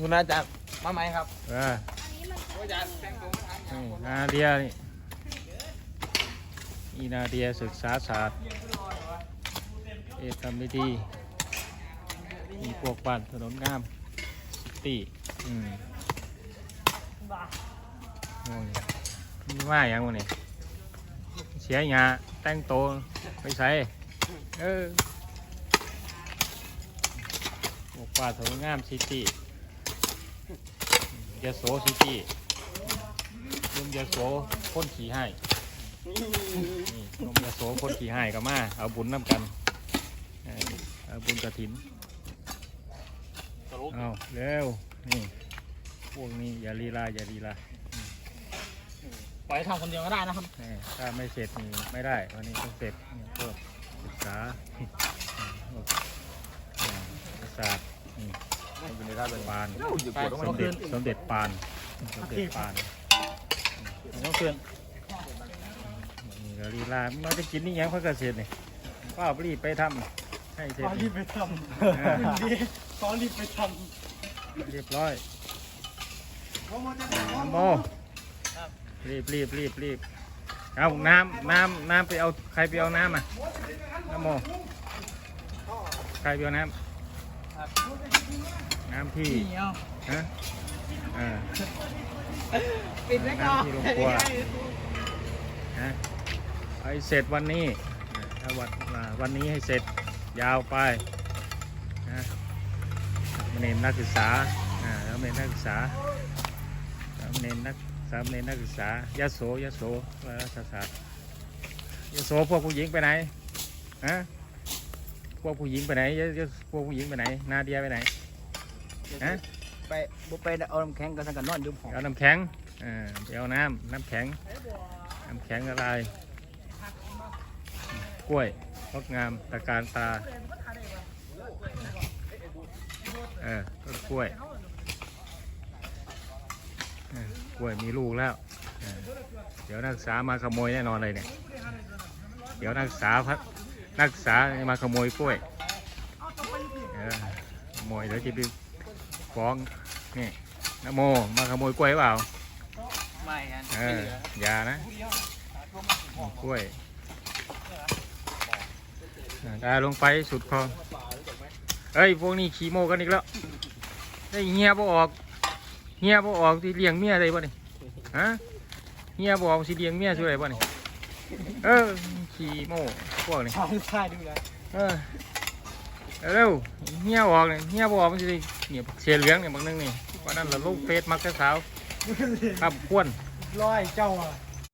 คุณอาจารย์มาไหมครับเอออาจารย์แต่งตัวมาทำนี่นาเดียนี่อีนาเดียศึกษาศาสตร์เอกกรรมดีมีพวกบ้านถนนงามซิตี้อืมโอ้ยมีว่าอย่างวะนี่เสียหยาแต่งโตวไปใส่เออพ วกบ้านถนนงามซิตี้ยโสซิตี้ลุงยโสคนขี่ให้นี่ลุงยโสคนขี่ให้ก็มาเอาบุญน้ำกันเออเอาบุญกระถินเอาเร็วนี่พวกนี้อย่าลีลาอย่าลีลาปล่อยทำคนเดียวก็ได้นะครับแหม่ถ้าไม่เสร็จนี่ไม่ได้ วันนี้ต้องเสร็จเนี่ยพวกศึกษาพวกอ่าศาสตร์ นี่อยู่ในท่าเป็นปานอยู่ปวดสมเด็จสมเด็จปานสมเด็จปานต้องเพื่อนนี่ก็ลีลาเราจะกินนี่ยังพระเกษตรนี่ก็เอารีบไปทำให้เสร็จขอรีบไปทอ่าำดีขอรีบไปทเรียบร้อยำเขามาจะทน้ำโมรีบรีบรีบรีบเอาน้ำน้ำน้ำไปเอาใครไปเอาน้ำอะน้ำโมใครไปเอาน้ำ น้ำที่ำเนาะฮะเออปิดไว้ก่อนน้ำที่ลงครัวฮะเอาให้เสร็จวันนี้อ่าถ้าวันอ่าวันนี้ให้เสร็จยาวไปนะเนมนักศึกษาอ่าแล้วเนมนักศึกษาแล้วเนมนักสามเณรนักศึกษายะโสยะโสวารสศาสตร์ยะโสพวกผู้หญิงไปไหนฮะ พวกผู้หญิงไปไหนยะยะพวกผู้หญิงไปไหน นาเดียไปไหน ฮะ ไปบุไปเอาน้ำแข็งกันสังกันนอนอยู่ห้องเอาน้ำแข็งอ่าไปเอาน้ำน้ำแข็ง น้ำแข็งอะไร กล้วยงดงามตะการตา เออต้นกล้วยเออกล้วยมีลูกแล้วเออเดี๋ยวนักศึกษามาขโมยแน่นอนเลยเนี่ย เดี๋ยวนักศึกษาพัด นักศึกษามาขโมยกล้วยเออขโมยเดี๋ยวจะไปฟ้องนี่นโมมาขโมยกล้วยเปล่าไม่ฮะเอออย่านะกล้วยอ่าได้ลงไปสุดคลองเฮ้ยพวกนี้ขี่โมกันอีกแล้วไอ้ยเฮียบ่ออกเฮียบ่ออกที่เลี้ยงเมียได้บ่นี่ฮะเฮียบ่ออกสิเลี้ยงเมียช่วยได้บ่นี่เออ ขี่โมพวกนี้ทำท่าดูแลเออเร็วเฮียออกเลยเฮียบออกมันจะได้เนี่ยเสียเหลืองเนี่ยบางนึงนี่วันนั้นเราลูกเฟซมักจะสาวครับควนร้อยเจ้าอะ